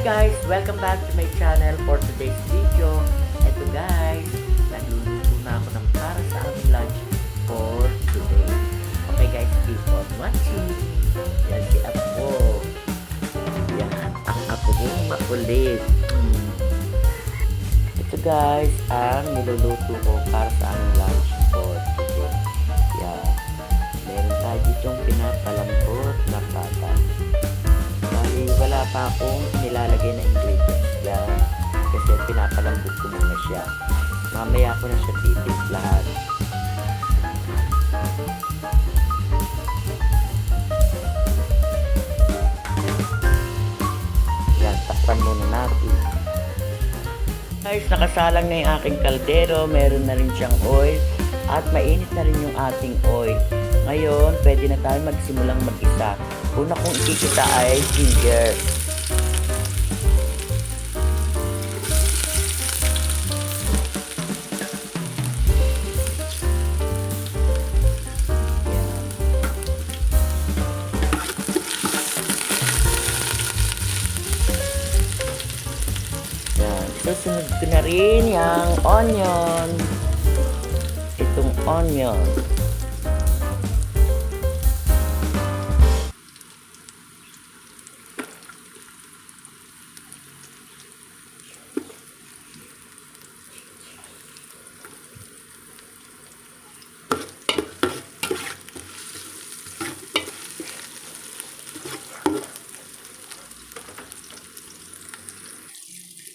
Guys! Welcome back to my channel for today's video. Ito guys, nagluluto na ako ng para sa aming lunch for today. Okay guys, keep on watching. Yan si Apo. Yan, ang Apo kong makulit. Hmm. Ito guys, ang niluluto ko para sa aming lunch for today. Yan. Meron tayo ditong pinapalambot na pata. Bali, wala pa akong nilalagay na ingredients yan. Kasi pinapalambot ko muna siya. Mamaya ko na siya titimplahan. Yan, takpan muna natin. Guys, nakasalang na yung aking kaldero. Meron na rin siyang oil. At mainit na rin yung ating oil. Ngayon, pwede na tayo magsimulang mag-isa. Una kong ikikita ay ginger. Rin yung onion. Itong onion.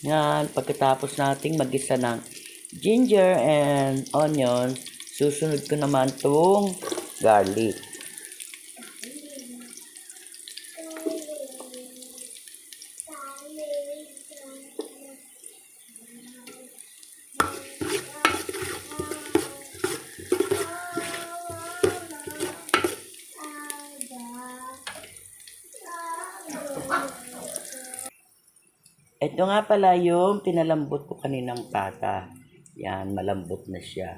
Yan, pagkatapos nating magisa ng ginger and onion, susunod ko naman tong garlic. Ito nga pala yung pinalambot ko kaninang pata. Yan, malambot na siya.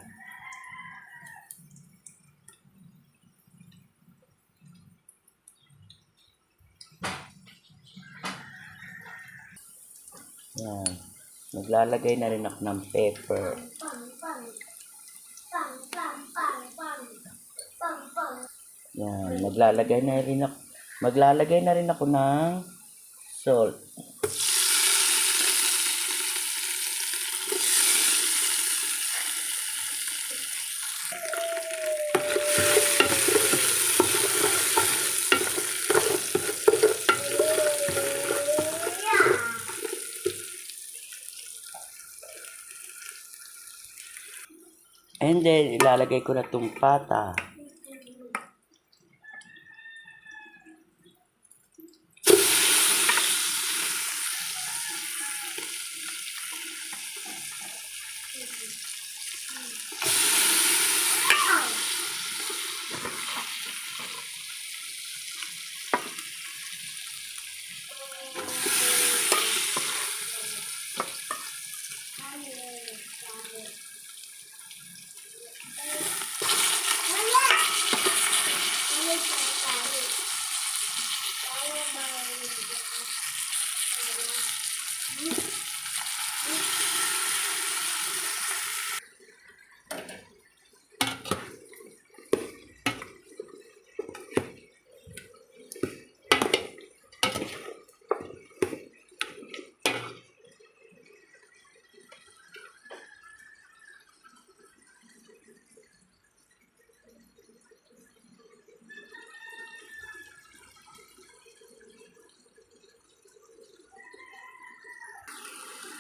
Yan. Maglalagay na rin ako ng pepper. Yan, maglalagay na rin ako maglalagay na rin ako ng salt. And then, ilalagay ko na itong pata.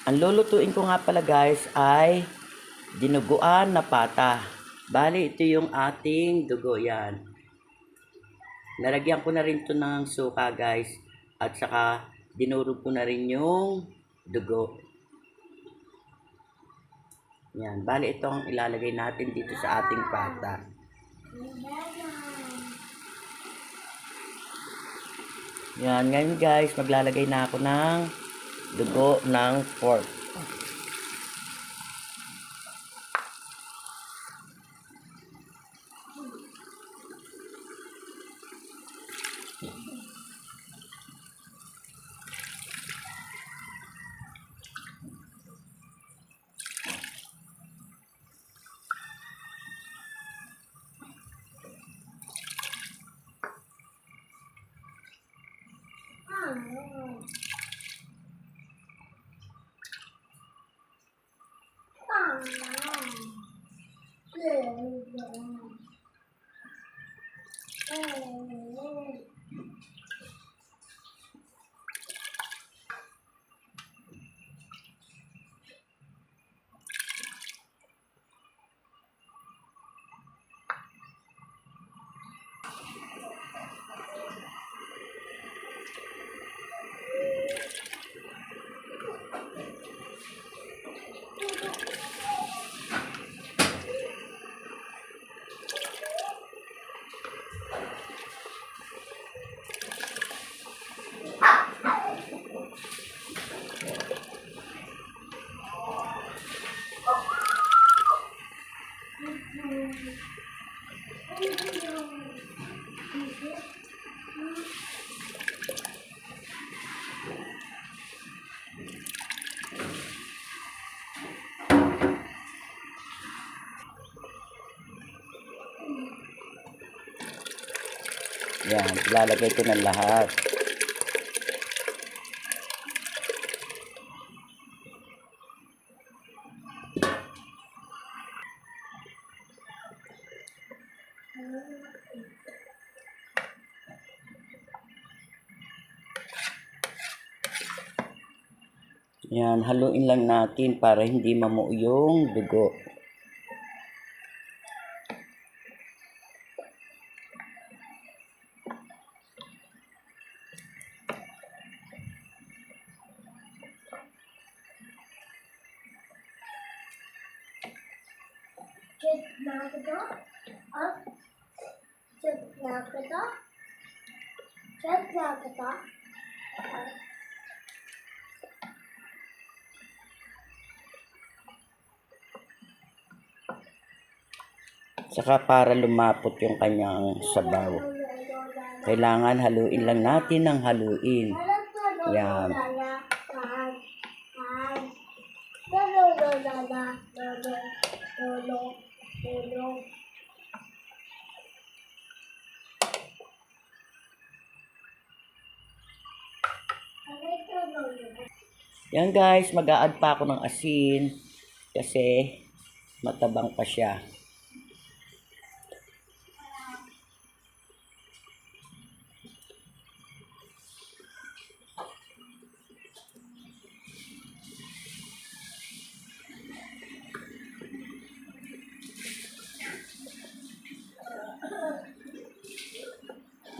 Ang lulutuin ko nga pala guys ay dinuguan na pata. Bali, ito yung ating dugo yan. Nalagyan ko na rin to ng suka guys. At saka dinurog ko na rin yung dugo. Yan. Bali, ito ang ilalagay natin dito sa ating pata. Yan. Ngayon guys, maglalagay na ako ng dugo ng pork. Oh. Yan, ilalagay ko ng lahat. Yan, haluin lang natin para hindi mamuo yung dugo. Saka para lumapot yung kanyang sabaw. Kailangan haluin lang natin ng haluin. Yan. Yan guys, mag add pa ako ng asin kasi matabang pa siya.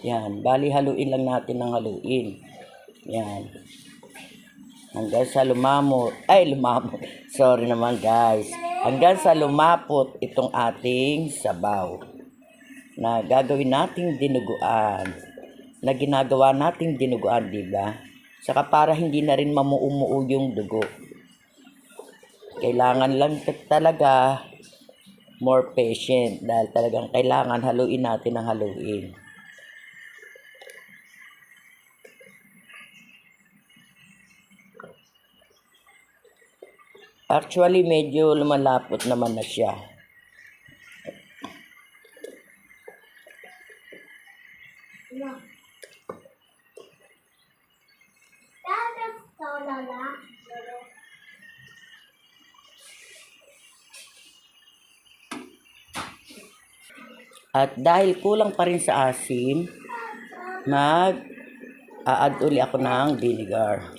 Yan, bali haluin lang natin ng haluin. Yan. Hanggang sa lumamot. Ay, lumamot. Sorry naman guys. Hanggang sa lumapot itong ating sabaw. Na gagawin nating dinuguan. Na ginagawa nating dinuguan, di ba? Saka para hindi na rin mamuumuo yung dugo. Kailangan lang talaga more patient dahil talagang kailangan haluin natin ng haluin. Actually, medyo lumalapot naman na siya. At dahil kulang pa rin sa asin, mag a-add uli ako ng vinegar.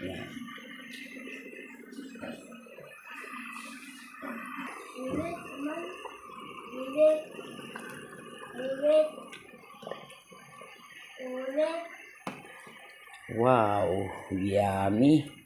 Yan. Wow, yummy.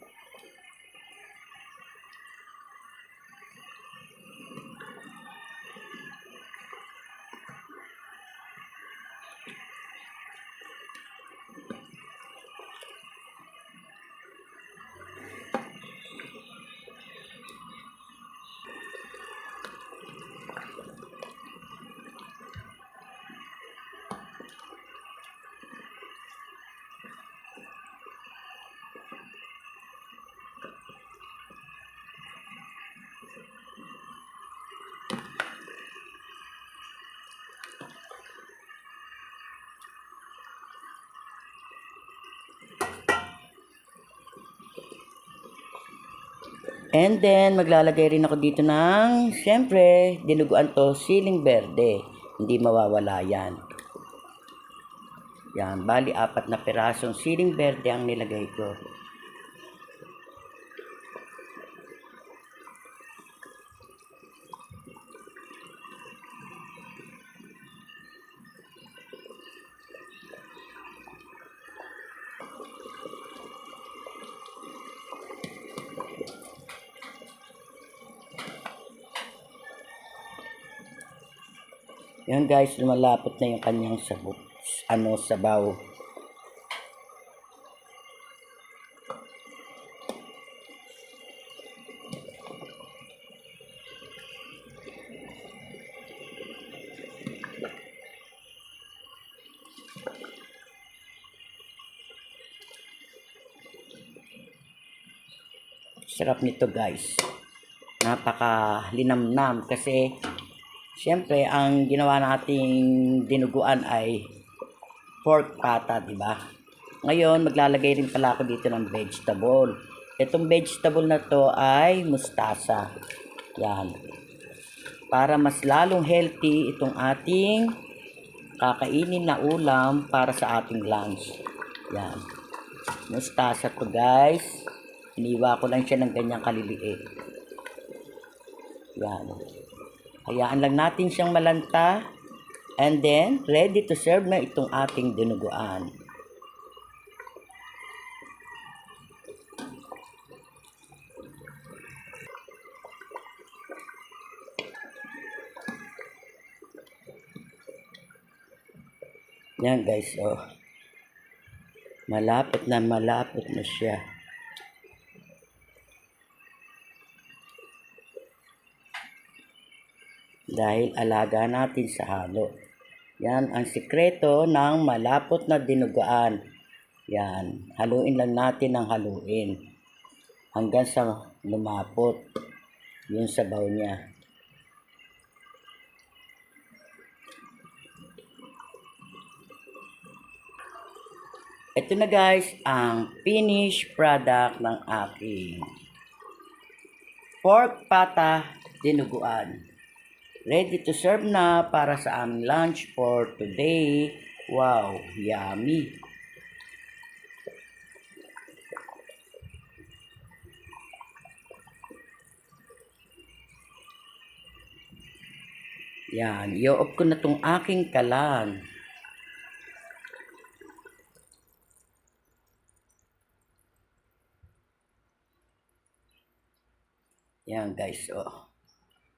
And then, maglalagay rin ako dito ng, siyempre, dinuguan to, siling berde. Hindi mawawala yan. Yan, bali apat na pirasong siling berde ang nilagay ko. Yan guys, lumalapot na yung kanyang sabot. Ano, sabaw. Sarap nito guys. Napaka linamnam kasi Siyempre, ang ginawa nating dinuguan ay pork pata, di ba? Ngayon, maglalagay rin pala ako dito ng vegetable. Itong vegetable na to ay mustasa. Yan. Para mas lalong healthy itong ating kakainin na ulam para sa ating lunch. Yan. Mustasa to guys. Iniwa ko lang siya ng ganyang kaliliit. Yan. Hayaan lang natin siyang malanta. And then, ready to serve na itong ating dinuguan. Yan guys, oh. Malapit na malapit na siya. Dahil alaga natin sa halo. Yan ang sikreto ng malapot na dinuguan. Yan, haluin lang natin ng haluin. Hanggang sa lumapot yung sabaw niya. Ito na guys, ang finished product ng aking pork pata dinuguan. Ready to serve na para sa aming lunch for today. Wow, yummy! Yan, i-off ko na tong aking kalan. Yan guys, oh.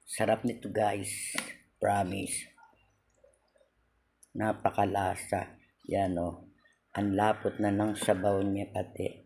Sarap nito guys. Promise. Napakalasa. Yan oh. Ang lapot na ng sabaw niya pati.